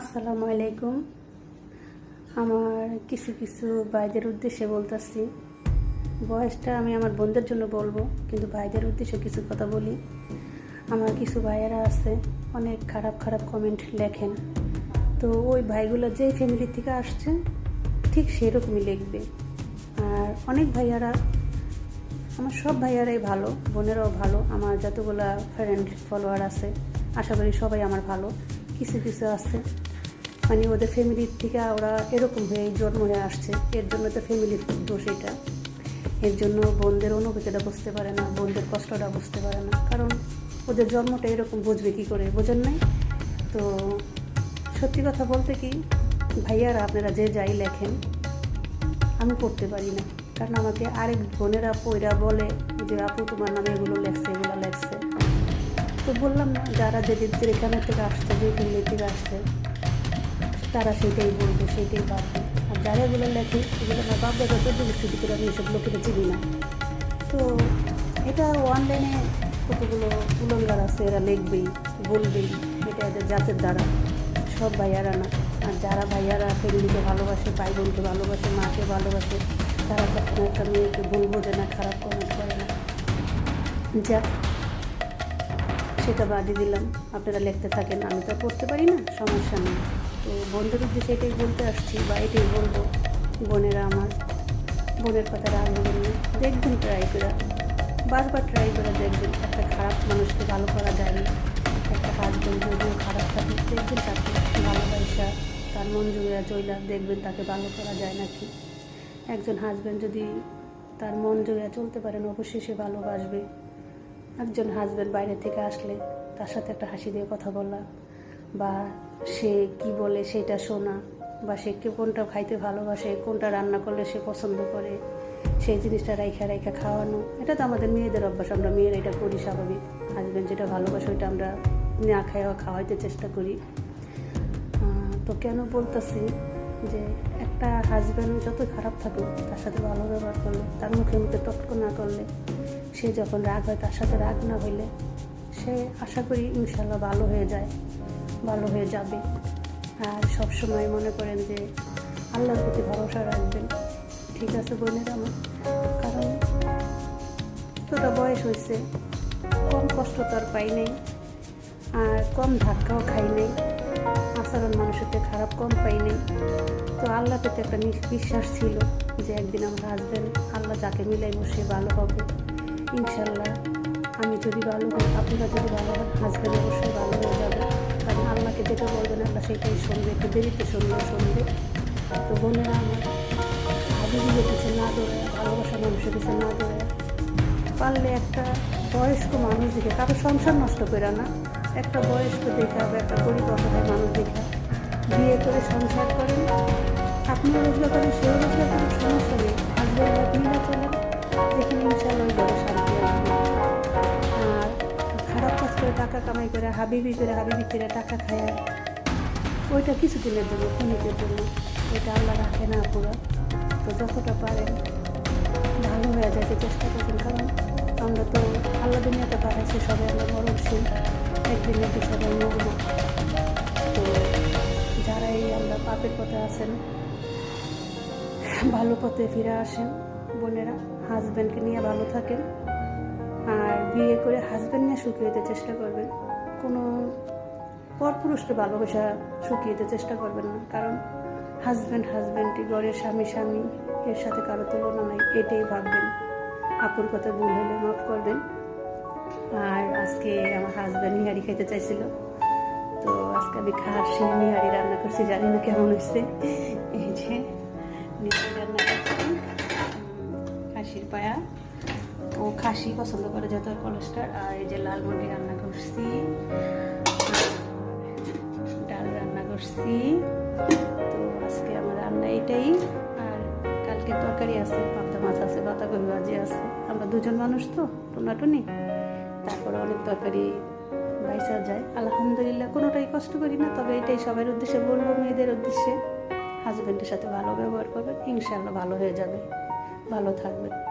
আসসালামু আলাইকুম। আমার কিছু কিছু ভাইদের উদ্দেশ্যে বলতেছি। বয়সটা আমি আমার বোনদের জন্য বলব, কিন্তু ভাইদের উদ্দেশ্যে কিছু কথা বলি। আমার কিছু ভাইয়েরা আছে, অনেক খারাপ খারাপ কমেন্ট লেখেন। তো ওই ভাইগুলো যে ফ্যামিলি থেকে আসছে, ঠিক সেরকমই লিখবে। আর অনেক ভাইয়ারা, আমার সব ভাইয়ারাই ভালো, বোনেরাও ভালো, আমার যতগুলো ফ্রেন্ড ফলোয়ার আছে, আশা করি সবাই আমার ভালো। কিছু কিছু আছে মানে ওদের ফ্যামিলির থেকে ওরা এরকম হয়ে জন্ম হয়ে আসছে। এর জন্য তো ফ্যামিলির দোষ এটা। এর জন্য বোনদের অনুভূতিটা বুঝতে পারে না বোনদের কষ্টটা বুঝতে পারে না। কারণ ওদের জন্মটা এরকম বুঝবে কী করে, বোঝেন নাই? তো সত্যি কথা বলতে কি, ভাইয়ারা আপনারা যে যাই লেখেন, আমি পড়তে পারি না। কারণ আমাকে আরেক বোনেরা পইরা বলে যে, আপু, তোমার নামে এগুলো লেখছে এগুলো লেখছে। তো বললাম না, যারা যেদিন যেখানে থেকে আসছে যে ফ্যামিলি থেকে আসছে তারা সেটাই বলবে সেটাই ভাববে আর যারা এগুলো লেখে, এগুলো আমার বাপ দাদা চোদ্দ বছর ভিতরে আমি এসব লোকেরা চিনি না। তো এটা অনলাইনে কতগুলো উলঙ্গার আছে, এরা লিখবেই, বলবেই, এটা এদের জাতের দ্বারা। সব ভাইয়ারা না। আর যারা ভাইয়ারা ফ্যামিলিকে ভালোবাসে, ভাই বোনকে ভালোবাসে, মাকে ভালোবাসে, তারা কখনো একটা মেয়েকে বলব যে না, খারাপ কমেন্ট করে না। যাক, সেটা বাদই দিলাম। আপনারা লিখতে থাকেন, আমি তো পড়তে পারি না, সমস্যা নেই। তো বন্ধুর উদ্দেশ্যে এটাই বলতে আসছি, বা এটাই বলব, বোনেরা আমার, বোনের কথা হবেন দেখবেন ট্রাই করে, বারবার ট্রাই করে দেখবেন একটা খারাপ মানুষকে ভালো করা যায় না, একটা হাজবেন্ড যদিও খারাপ থাকে দেখবেন তাকে ভালোবাসা, তার মন জুড়ে চইলা দেখবেন তাকে ভালো করা যায় নাকি। একজন হাজবেন্ড যদি তার মন জুড়ে চলতে পারেন অবশ্যই সে ভালোবাসবে। একজন হাজব্যান্ড বাইরে থেকে আসলে তার সাথে একটা হাসি দিয়ে কথা বলা বা সে কি বলে সেটা শোনা বা সে কে কোনটা খাইতে ভালোবাসে, কোনটা রান্না করলে সে পছন্দ করে, সেই জিনিসটা রাইখা রাইখা খাওয়ানো। এটা তো আমাদের মেয়েদের অভ্যাস, আমরা মেয়েরা এটা করি স্বাভাবিক। হাজব্যান্ড যেটা ভালোবাসে ওইটা আমরা না খাওয়া খাওয়াইতে চেষ্টা করি। তো কেন বলতেছি যে একটা হাজব্যান্ড যত খারাপ থাকুক, তার সাথে ভালো ব্যবহার করলে, তার মুখে মুখে তর্ক না করলে, সে যখন রাগ হয়, তার সাথে রাগ না হইলে, সে আশা করি ইনশাল্লাহ ভালো হয়ে যায়। ভালো হয়ে যাবে। আর সব সময় মনে করেন যে আল্লাহর প্রতি ভরসা রাখবেন। ঠিক আছে বোনের আমার? কারণ তোটা বয়স হয়েছে, কম কষ্ট তো আর পাই নাই, আর কম ধাক্কাও খাই নাই। আচরণ মানুষের খারাপ কম পাই নাই। তো আল্লাহ প্রতি একটা বিশ্বাস ছিল যে একদিন আমার হাজব্যান্ড আল্লাহ যাকে মিলাইব সে ভালো হবে। ইনশাল্লাহ আমি যদি ভালো হই, আপনারা যদি ভালো হন হাজব্যান্ড অবশ্যই ভালো হয়ে যাবে। আল্লাহকে যেটা বলবেন আল্লাহ সেটাই শুনবে, একটু দেরিতে শুনলেও শুনবে। তো বোনেরা আমার হাবিবিদের কাছে না দৌড়ে ভালোবাসা মানুষের কাছে না দৌড়ে পারলে একটা বয়স্ক মানুষ দেখে, কারও সংসার নষ্ট করে না, একটা বয়স্ক দেখা বা একটা গরিব অসহায় মানুষ দেখা, বিয়ে করে সংসার করেন। আপনিও রোজগার করেন সেও রোজগার করেন সমস্যা নেই। হাজব্যান্ড আপনি না টাকা কামাই করে, হাবিবি করে হাবিবি করে টাকা খায়। ওইটা কিছু দিনের জন্য ক্ষণিকের জন্য। ওইটা আল্লাহ রাখে না পুরো। তো যতটা পারেন, ভালো হয়ে যাইতে চেষ্টা করবেন। কারণ আমরা তো আল্লাহ দুনিয়াতে পাঠাইছি, সবাই আমরা মরণশীল একদিন একদিন সবাই মরব। তো যারা এই আমরা পাপের পথে আছেন, ভালো পথে ফিরে আসেন। বোনেরা হাজব্যান্ডকে নিয়ে ভালো থাকেন। আর বিয়ে করে হাজব্যান্ড নিয়ে সুখী হতে চেষ্টা করবেন। কোনো পরপুরুষকে ভালোবাসা হতে চেষ্টা করবেন না। কারণ হাজব্যান্ড হাজব্যান্ডটি ঘরের স্বামী স্বামী, এর সাথে কারও তুলনা নাই, এটাই ভাববেন। আপুর কথা ভুল হলে মাফ করবেন। আর আজকে আমার হাজব্যান্ড নিহারি খেতে চাইছিল। তো আজকে আমি খাসি নিহারি রান্না করছি, জানি না কেমন হয়েছে এই যে, নিহারি রান্না করছি। খাসির পায়া। ও খাসি পছন্দ করে যত কোলেস্টার আর এই যে লাল মুরগি রান্না করছি। ডাল রান্না করছি। তো আজকে আমার রান্না এটাই। আর কালকে তরকারি আছে পাতা মাছ আছে বাতাকপি ভাজি আছে। আমরা দুজন মানুষ তো, টোনাটুনি। তারপরে অনেক তরকারি বাইসা যায়। আলহামদুলিল্লাহ কোনোটাই কষ্ট করি না, তবে এটাই সবার উদ্দেশ্যে বলব, মেয়েদের উদ্দেশ্যে। হাজব্যান্ডের সাথে ভালো ব্যবহার করবেন ইনশাল্লাহ ভালো হয়ে যাবে। ভালো থাকবেন।